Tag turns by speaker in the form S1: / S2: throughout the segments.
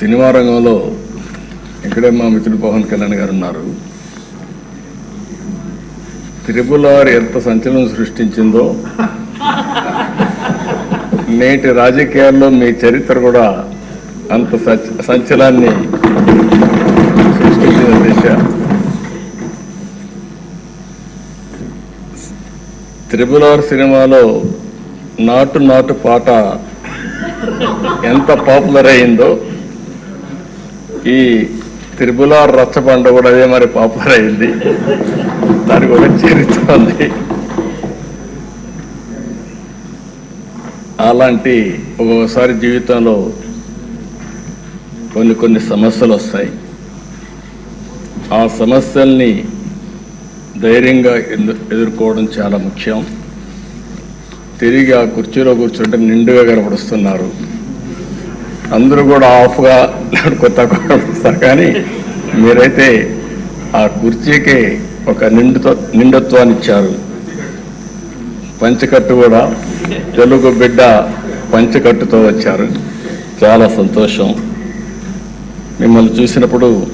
S1: Cinema రంగంలో ఇక్కడే మా మిత్రుడు పవన్ కళ్యాణ్ గారు ఉన్నారు. త్రిపుల్ ఆర్ ఎంత సంచలనం సృష్టించిందో నేటి రాజకీయాల్లో మీ చరిత్ర కూడా అంత సచ్- సంచలాన్ని సృష్టించిన దిశ. త్రిపుల్ ఆర్ సినిమాలో నాటు నాటు పాట ఎంత పాపులర్ అయిందో ఈ త్రిపుల రచ్చబండ కూడా అదే మరి పాపులర్ అయింది దానికి ఒక చరిత్ర ఉంది అలాంటి ఒక్కొక్కసారి జీవితంలో కొన్ని కొన్ని సమస్యలు వస్తాయి. ఆ సమస్యల్ని ధైర్యంగా ఎదుర్కోవడం చాలా ముఖ్యం. తిరిగి ఆ కుర్చీలో కూర్చుంటే నిండుగా కనపడుస్తున్నారు. అందరూ కూడా ఆఫ్గా కొత్త కనపడుస్తారు కానీ మీరైతే ఆ కుర్చీకి ఒక నిండుతో నిండత్వాన్ని ఇచ్చారు. పంచకట్టు కూడా తెలుగు బిడ్డ పంచకట్టుతో వచ్చారు. చాలా సంతోషం. మిమ్మల్ని చూసినప్పుడు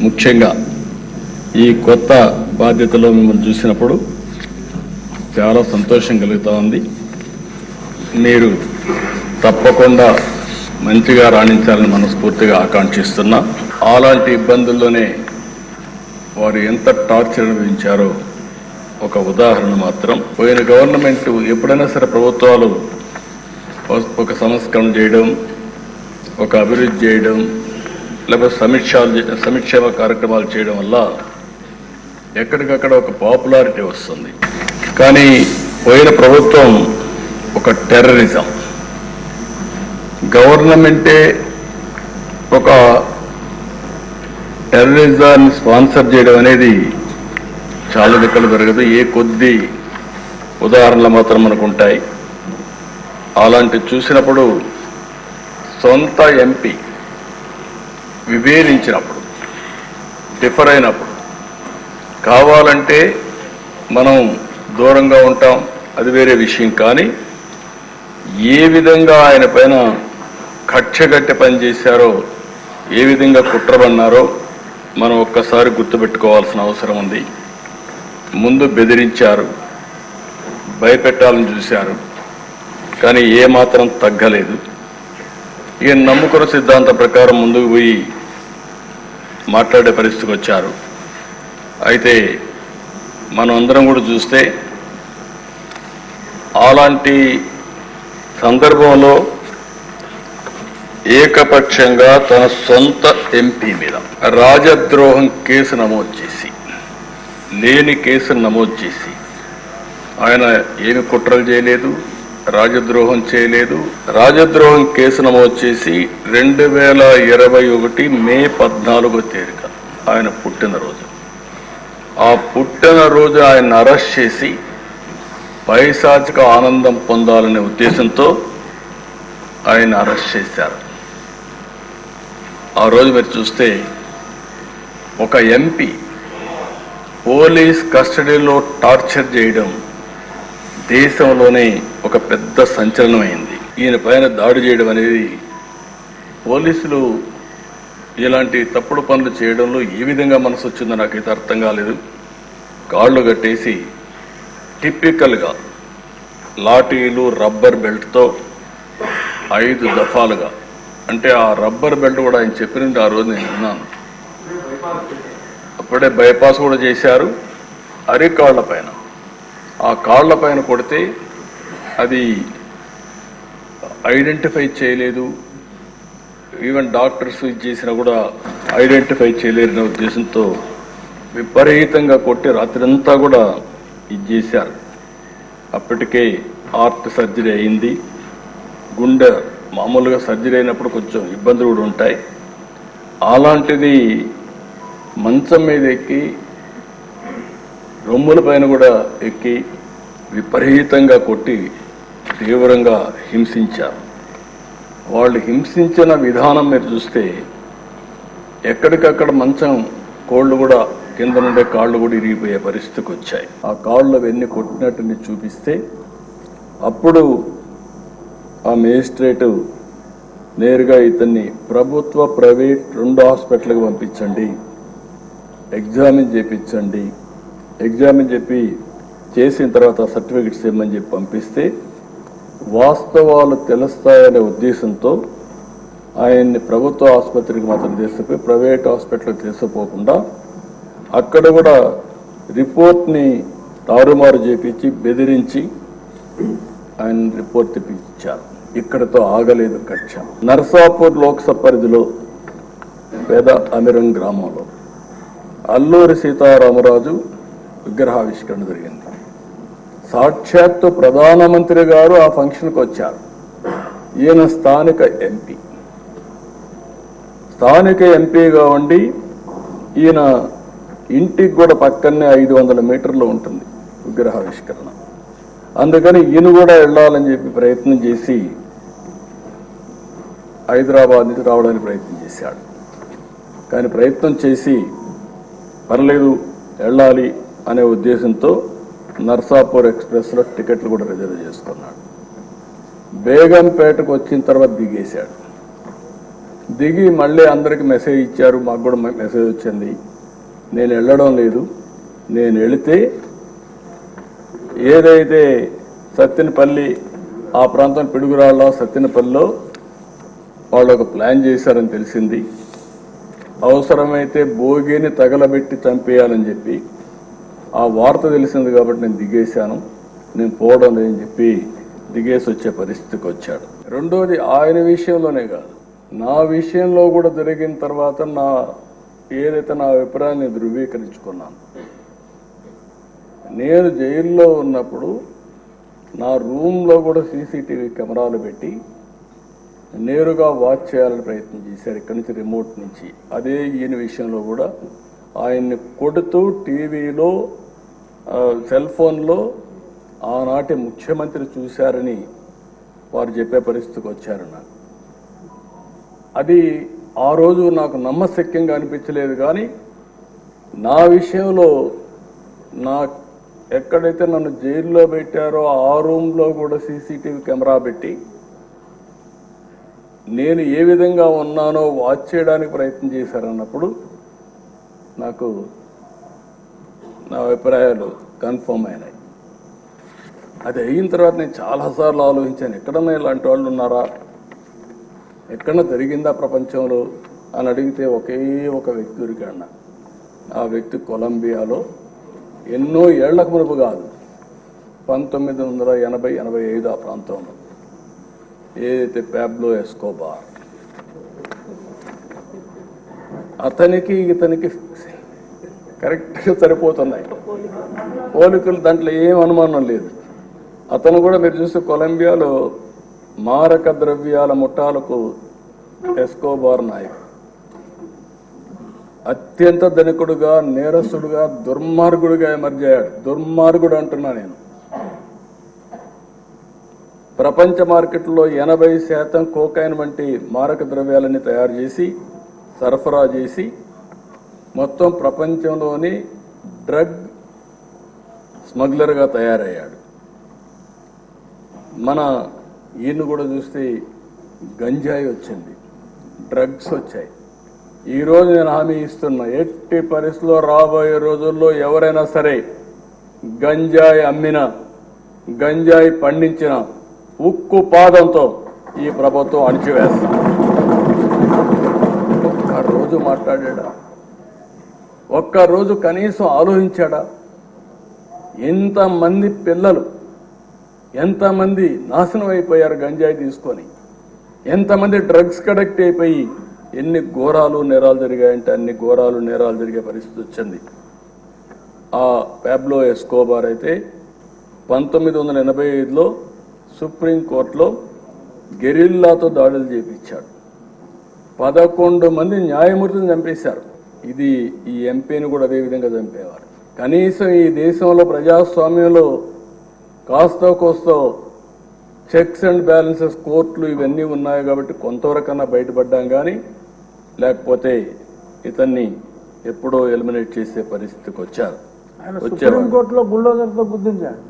S1: ముఖ్యంగా ఈ కొత్త బాధ్యతలో మిమ్మల్ని చూసినప్పుడు చాలా సంతోషం కలుగుతూ ఉంది. మీరు తప్పకుండా మంచిగా రాణించాలని మనస్ఫూర్తిగా ఆకాంక్షిస్తున్నా. అలాంటి ఇబ్బందుల్లోనే వారు ఎంత టార్చర్ అనుభవించారో ఒక ఉదాహరణ మాత్రం. పోయిన గవర్నమెంట్ ఎప్పుడైనా సరే ప్రభుత్వాలు ఒక- సంస్కరణ చేయడం ఒక అభివృద్ధి చేయడం లేకపోతే సమీక్షాలు సమీక్షేమ కార్యక్రమాలు చేయడం వల్ల ఎక్కడికక్కడ ఒక పాపులారిటీ వస్తుంది. కానీ పోయిన ప్రభుత్వం ఒక టెర్రరిజం. గవర్నమెంటే ఒక టెర్రరిజాన్ని స్పాన్సర్ చేయడం అనేది చాలా దిక్కలు జరగదు ఏ కొద్ది ఉదాహరణలు మాత్రం మనకు ఉంటాయి అలాంటి చూసినప్పుడు సొంత ఎంపీ విభేదించినప్పుడు డిఫర్ అయినప్పుడు కావాలంటే మనం దూరంగా ఉంటాం అది వేరే విషయం. కానీ ఏ విధంగా ఆయన పైన కక్షగట్టి పనిచేశారో ఏ విధంగా కుట్రబన్నారో మనం ఒక్కసారి గుర్తుపెట్టుకోవాల్సిన అవసరం ఉంది. ముందు బెదిరించారు భయపెట్టాలని చూశారు కానీ ఏమాత్రం తగ్గలేదు. ఇక నమ్ముకున్న సిద్ధాంతం ప్రకారం ముందుకు పోయి మాట్లాడే పరిస్థితికి వచ్చారు. అయితే మనం అందరం కూడా చూస్తే అలాంటి సందర్భంలో ఏకపక్షంగా తన సొంత ఎంపీ మీద రాజద్రోహం కేసు నమోదు చేసి లేని కేసును నమోదు చేసి ఆయన ఏమి కుట్రలు చేయలేదు రాజద్రోహం చేయలేదు. రాజద్రోహం కేసు నమోదు చేసి రెండు వేల ఇరవై ఒకటి మే పద్నాలుగో తేదీన ఆయన పుట్టినరోజు. ఆ పుట్టినరోజు ఆయన అరెస్ట్ చేసి పైశాచిక ఆనందం పొందాలనే ఉద్దేశంతో ఆయన అరెస్ట్ చేశారు. ఆ రోజు మీరు చూస్తే ఒక ఎంపీ పోలీస్ కస్టడీలో టార్చర్ చేయడం దేశంలోనే ఒక పెద్ద సంచలనమైంది. ఈయన పైన దాడి చేయడం అనేది పోలీసులు ఇలాంటి తప్పుడు పనులు చేయడంలో ఏ విధంగా మనసు వచ్చిందో నాకైతే అర్థం కాలేదు. కాళ్ళు కట్టేసి టిపికల్గా లాఠీలు రబ్బర్ బెల్ట్తో ఐదు దఫాలుగా అంటే ఆ రబ్బర్ బెల్ట్ కూడా ఆయన చెప్పినట్టు ఆ రోజు నేను విన్నాను. అప్పుడే బైపాస్ కూడా చేశారు అరికాళ్ళ పైన. ఆ కాళ్ళ పైన కొడితే అది ఐడెంటిఫై చేయలేదు. ఈవెన్ డాక్టర్స్ ఇది చేసినా కూడా ఐడెంటిఫై చేయలేరనే ఉద్దేశంతో విపరీతంగా కొట్టి రాత్రంతా కూడా ఇది చేశారు. అప్పటికే హార్ట్ సర్జరీ అయింది. గుండె మామూలుగా సర్జరీ అయినప్పుడు కొంచెం ఇబ్బందులు కూడా ఉంటాయి. అలాంటిది మంచం మీద ఎక్కి రొమ్ముల పైన కూడా ఎక్కి విపరీతంగా కొట్టి తీవ్రంగా హింసించారు వాళ్ళు హింసించిన విధానం మీరు చూస్తే ఎక్కడికక్కడ మంచం కోళ్ళు కూడా కింద నుండే కాళ్ళు కూడా ఇరిగిపోయే పరిస్థితికి వచ్చాయి. ఆ కాళ్ళు అవన్నీ కొట్టినట్టు చూపిస్తే అప్పుడు ఆ మేజిస్ట్రేటు నేరుగా ఇతన్ని ప్రభుత్వ ప్రైవేట్ రెండు హాస్పిటల్కి పంపించండి. ఎగ్జామిన్ చేపించండి. ఎగ్జామిన్ చెప్పి చేసిన తర్వాత సర్టిఫికెట్స్ ఇవ్వమని చెప్పి పంపిస్తే వాస్తవాలు తెలుస్తాయనే ఉద్దేశంతో ఆయన్ని ప్రభుత్వ ఆసుపత్రికి మాత్రం తీసుకుపోయి ప్రైవేట్ హాస్పిటల్కి తీసుకుపోకుండా అక్కడ కూడా రిపోర్ట్ని తారుమారు చేపించి బెదిరించి ఆయన రిపోర్ట్ తెప్పించారు. ఇక్కడతో ఆగలేదు కక్ష. నర్సాపూర్ లోక్సభ పరిధిలో పేద అమిరం గ్రామంలో అల్లూరి సీతారామరాజు విగ్రహావిష్కరణ జరిగింది. సాక్షాత్తు ప్రధానమంత్రి గారు ఆ ఫంక్షన్కి వచ్చారు. ఈయన స్థానిక ఎంపీ. స్థానిక ఎంపీగా ఉండి ఈయన ఇంటికి కూడా పక్కనే ఐదు వందల మీటర్లు ఉంటుంది విగ్రహావిష్కరణ. అందుకని ఈయన కూడా వెళ్ళాలని చెప్పి ప్రయత్నం చేసి హైదరాబాద్ నుంచి రావడానికి ప్రయత్నం చేశాడు. కానీ ప్రయత్నం చేసి పర్లేదు వెళ్ళాలి అనే ఉద్దేశంతో నర్సాపూర్ ఎక్స్ప్రెస్లో టికెట్లు కూడా రిజర్వ్ చేసుకున్నాడు. బేగంపేటకు వచ్చిన తర్వాత దిగేశాడు. దిగి మళ్ళీ అందరికి మెసేజ్ ఇచ్చారు మాకు కూడా మెసేజ్ వచ్చింది. నేను వెళ్ళడం లేదు. నేను వెళితే ఏదైతే సత్యనపల్లి ఆ ప్రాంతం పిడుగురాళ్ళ సత్యనపల్లిలో వాళ్ళు ఒక ప్లాన్ చేశారని తెలిసింది. అవసరమైతే భోగిని తగలబెట్టి చంపేయాలని చెప్పి ఆ వార్త తెలిసింది కాబట్టి నేను దిగేశాను. నేను పోవడం లేదని చెప్పి దిగేసి వచ్చే పరిస్థితికి వచ్చాడు. రెండోది ఆయన విషయంలోనే కాదు. నా విషయంలో కూడా జరిగిన తర్వాత నా ఏదైతే నా అభిప్రాయాన్ని ధృవీకరించుకున్నాను. నేను జైల్లో ఉన్నప్పుడు నా రూమ్లో కూడా సీసీటీవీ కెమెరాలు పెట్టి నేరుగా వాచ్ చేయాలని ప్రయత్నం చేశారు ఇక్కడి నుంచి రిమోట్ నుంచి. అదే ఈయన విషయంలో కూడా ఆయన్ని కొడుతూ టీవీలో సెల్ ఫోన్లో ఆనాటి ముఖ్యమంత్రి చూశారని వారు చెప్పే పరిస్థితికి వచ్చారు నాకు. అది ఆ రోజు నాకు నమ్మశక్యంగా అనిపించలేదు కానీ నా విషయంలో నా ఎక్కడైతే నన్ను జైల్లో పెట్టారో ఆ రూమ్లో కూడా సీసీటీవీ కెమెరా పెట్టి నేను ఏ విధంగా ఉన్నానో వాచ్ చేయడానికి ప్రయత్నం చేశారన్నప్పుడు నాకు నా అభిప్రాయాలు కన్ఫర్మ్ అయినాయి. అది అయిన తర్వాత నేను చాలాసార్లు ఆలోచించాను ఎక్కడన్నా ఇలాంటి వాళ్ళు ఉన్నారా? ఎక్కడన్నా జరిగిందా ప్రపంచంలో? అని అడిగితే ఒకే ఒక వ్యక్తి దొరికాడు ఆ వ్యక్తి కొలంబియాలో ఎన్నో ఏళ్ళకు మునుపు కాదు. పంతొమ్మిది వందల ఎనభై ఎనభై ఐదు ఆ ప్రాంతంలో. ఏదైతే ప్యాబ్లో ఎస్కోబార్. అతనికి ఇతనికి కరెక్ట్గా సరిపోతున్నాయి. పోలికలు దాంట్లో ఏం అనుమానం లేదు. అతను కూడా మీరు చూస్తే కొలంబియాలో మారక ద్రవ్యాల ముఠాలకు ఎస్కోబార్ నాయకు అత్యంత ధనికుడుగా నేరస్తుడుగా దుర్మార్గుడుగా ఎమర్జయ్యాడు. దుర్మార్గుడు అంటున్నా నేను. ప్రపంచ మార్కెట్లో ఎనభై శాతం కోకాయిన్ వంటి మారక ద్రవ్యాలని తయారు చేసి సరఫరా చేసి మొత్తం ప్రపంచంలోని డ్రగ్ స్మగ్లర్గా తయారయ్యాడు. మన ఈయన కూడా చూస్తే గంజాయి వచ్చింది. డ్రగ్స్ వచ్చాయి. ఈ రోజు నేను హామీ ఇస్తున్నా ఎట్టి పరిస్థితుల్లో రాబోయే రోజుల్లో ఎవరైనా సరే గంజాయి అమ్మిన గంజాయి పండించిన ఉక్కు పాదంతో ఈ ప్రభుత్వం అణిచివేస్తాం ఒక్క రోజు మాట్లాడా ఒక్కరోజు కనీసం ఆలోచించాడా? ఎంతమంది పిల్లలు ఎంతమంది నాశనం అయిపోయారు గంజాయి తీసుకొని? ఎంతమంది డ్రగ్స్ కడెక్ట్ అయిపోయి ఎన్ని ఘోరాలు నేరాలు జరిగాయంటే అన్ని ఘోరాలు నేరాలు జరిగే పరిస్థితి వచ్చింది. ఆ ప్యాబ్లో ఎస్కోబార్ అయితే పంతొమ్మిది వందల ఎనభై ఐదులో సుప్రీంకోర్టులో గెరిల్లాతో దాడులు చేపించాడు. పదకొండు మంది న్యాయమూర్తిని చంపేశారు. ఇది ఈ ఎంపీని కూడా అదే విధంగా చంపేవారు. కనీసం ఈ దేశంలో ప్రజాస్వామ్యంలో కాస్తో కోస్తో చెక్స్ అండ్ బ్యాలెన్సెస్ కోర్టులు ఇవన్నీ ఉన్నాయి కాబట్టి కొంతవరకన్నా బయటపడ్డాం కానీ లేకపోతే ఇతన్ని ఎప్పుడో ఎలిమినేట్ చేసే పరిస్థితికి వచ్చారు.
S2: సుప్రీంకోర్టులో బుల్డోజర్తో గుర్తించాడు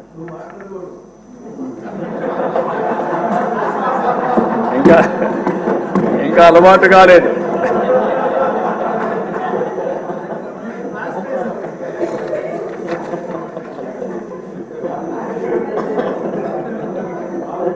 S1: ఇంకా ఇంకా అలవాటు కాలేదు